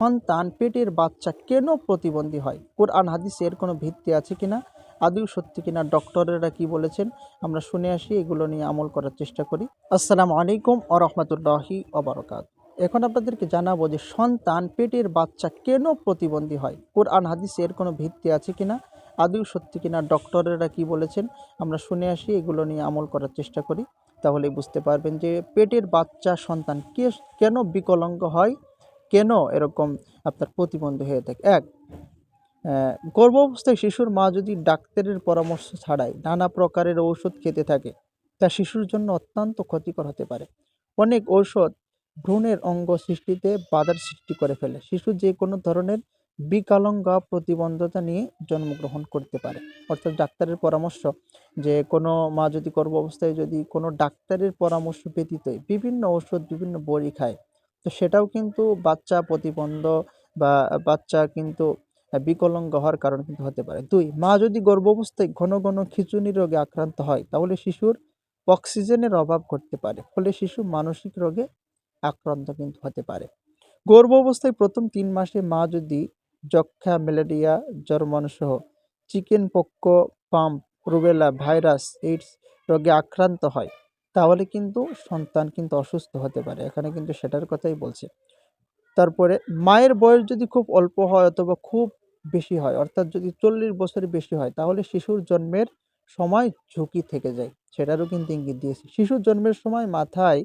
সন্তান, পেটের বাচ্চা কেন প্রতিবন্ধী হয়? কোরআন হাদিসে এর কোনো ভিত্তি আছে কিনা? আদৌ সত্যি কিনা? ডক্টরেরা কি বলেছেন? আমরা শুনে আসি, এগুলো নিয়ে আমল করার চেষ্টা করি। আসসালামু আলাইকুম ও রহমতুল্লাহি অবরকাত এখন আপনাদেরকে জানাব যে সন্তান, পেটের বাচ্চা কেন প্রতিবন্ধী হয়? কোরআন হাদিসে এর কোনো ভিত্তি আছে কিনা? আদৌ সত্যি কিনা? ডক্টরেরা কি বলেছেন? আমরা শুনে আসি, এগুলো নিয়ে আমল করার চেষ্টা করি। তাহলে বুঝতে পারবেন যে পেটের বাচ্চা সন্তান কে, কেন বিকলাঙ্গ হয়? কেন এরকম আপনার প্রতিবন্ধী হয়ে থাকে? এক গর্ভাবস্থায় শিশুর মা যদি ডাক্তারের পরামর্শ ছাড়াই নানা প্রকারের ঔষধ খেতে থাকে, তা শিশুর জন্য অত্যন্ত ক্ষতিকর হতে পারে। অনেক ঔষধ ভ্রূণের অঙ্গ সৃষ্টিতে বাধার সৃষ্টি করে ফেলে। শিশু যে কোনো ধরনের বিকলাঙ্গ প্রতিবন্ধতা নিয়ে জন্মগ্রহণ করতে পারে। অর্থাৎ ডাক্তারের পরামর্শ যে কোনো মা যদি গর্ভ অবস্থায় যদি কোনো ডাক্তারের পরামর্শ ব্যতীতই বিভিন্ন ওষুধ বিভিন্ন বড়ি খায় তো সেটাও কিন্তু বাচ্চা প্রতিবন্ধ বা বাচ্চা কিন্তু বিকলাঙ্গ হওয়ার কারণ কিন্তু হতে পারে। দুই, মা যদি গর্ভ অবস্থায় ঘন ঘন খিঁচুনি রোগে আক্রান্ত হয়, তাহলে শিশুর অক্সিজেনের অভাব ঘটতে পারে, ফলে শিশু মানসিক রোগে আক্রান্ত কিন্তু হতে পারে। গর্ভ অবস্থায় প্রথম তিন মাসে মা যদি যক্ষা malaria জন্মাণুসহ chicken pox, rubella, virus, AIDS রোগে আক্রান্ত হয় তাহলে কিন্তু সন্তান কিন্তু অসুস্থ হতে পারে। এখানে কিন্তু সেটার কথাই বলছে। তারপরে মায়ের বয়স যদি খুব অল্প হয় অথবা খুব বেশি হয়, অর্থাৎ যদি চল্লিশ বছরের বেশি হয়, তাহলে শিশুর জন্মের সময় ঝুঁকি থেকে যায়। সেটারও কিন্তু ইঙ্গিত দিয়েছে। শিশুর জন্মের সময় মাথায়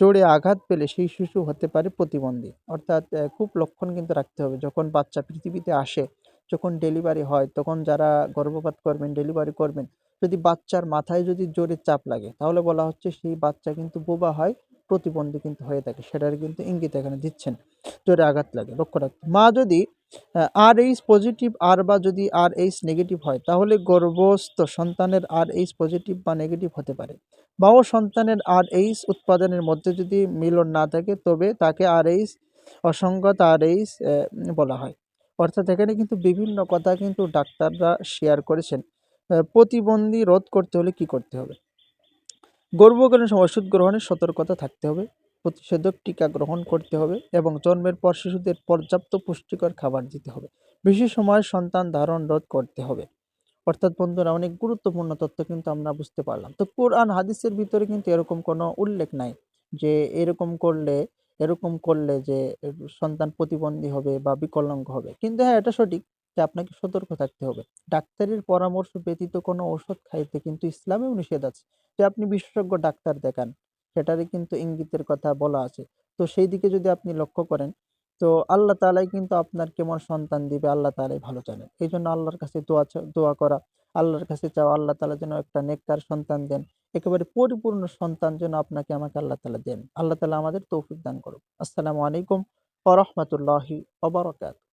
জোরে আঘাত পেলে সেই শিশু হতে পারে প্রতিবন্ধী। অর্থাৎ খুব লক্ষণ কিন্তু রাখতে হবে। যখন বাচ্চা পৃথিবীতে আসে যখন ডেলিভারি হয়, তখন যারা গর্ভপাত করবেন ডেলিভারি করবেন, যদি বাচ্চার মাথায় যদি জোরে চাপ লাগে, তাহলে বলা হচ্ছে সেই বাচ্চা কিন্তু বোবা হয়, প্রতিবন্ধী কিন্তু হয়ে থাকে। সেটার কিন্তু ইঙ্গিত এখানে দিচ্ছেন। জোরে আঘাত লাগে, লক্ষ্য রাখতে মা যদি আর এইচ পজিটিভ আর বা যদি আর এইচ নেগেটিভ হয়, তাহলে গর্ভস্থ সন্তানের আর এইচ পজিটিভ বা নেগেটিভ হতে পারে। বা ও সন্তানের আর এইচ উৎপাদনের মধ্যে যদি মিলন না থাকে, তবে তাকে আর এইচ অসঙ্গত আর এইচ বলা হয়। অর্থাৎ এখানে কিন্তু বিভিন্ন কথা কিন্তু ডাক্তাররা শেয়ার করেছেন। প্রতিবন্ধী রোধ করতে হলে কি করতে হবে? গর্ভকালীন সময় ওষুধ গ্রহণের সতর্কতা থাকতে হবে, প্রতিষেধক টিকা গ্রহণ করতে হবে এবং জন্মের পর শিশুদের পর্যাপ্ত পুষ্টিকর খাবার দিতে হবে। বেশি সময় সন্তান ধারণ রোধ করতে হবে। অর্থাৎ বন্ধুরা, অনেক গুরুত্বপূর্ণ তথ্য কিন্তু আমরা বুঝতে পারলাম। তো কোরআন, হাদিসের ভিতরে কিন্তু এরকম কোনো উল্লেখ নাই যে এরকম করলে এরকম করলে যে সন্তান প্রতিবন্ধী হবে বা বিকলাঙ্গ হবে। কিন্তু হ্যাঁ এটা সঠিক যে, আপনাকে সতর্ক থাকতে হবে। ডাক্তারের পরামর্শ ব্যতীত কোনো ওষুধ খাইতে কিন্তু ইসলামেও নিষেধ আছে। যে, আপনি বিশেষজ্ঞ ডাক্তার দেখান, সেটারই কিন্তু ইঙ্গিতের কথা বলা আছে। তো সেই দিকে যদি আপনি লক্ষ্য করেন, তো আল্লাহ তালাই কিন্তু আপনার কেমন সন্তান দিবে, আল্লাহ তালাই ভালো জানেন। এই জন্য আল্লাহর কাছে দোয়া দোয়া করা আল্লাহর কাছে চাও, আল্লাহ তালা যেন একটা নেককার সন্তান দেন। একেবারে পরিপূর্ণ সন্তান যেন আপনাকে আমাকে আল্লাহ তালা দেন। আল্লাহ তালা আমাদের তৌফিক দান করুক। আসসালামু আলাইকুম ওয়া রাহমাতুল্লাহি ওয়া বারাকাতুহু।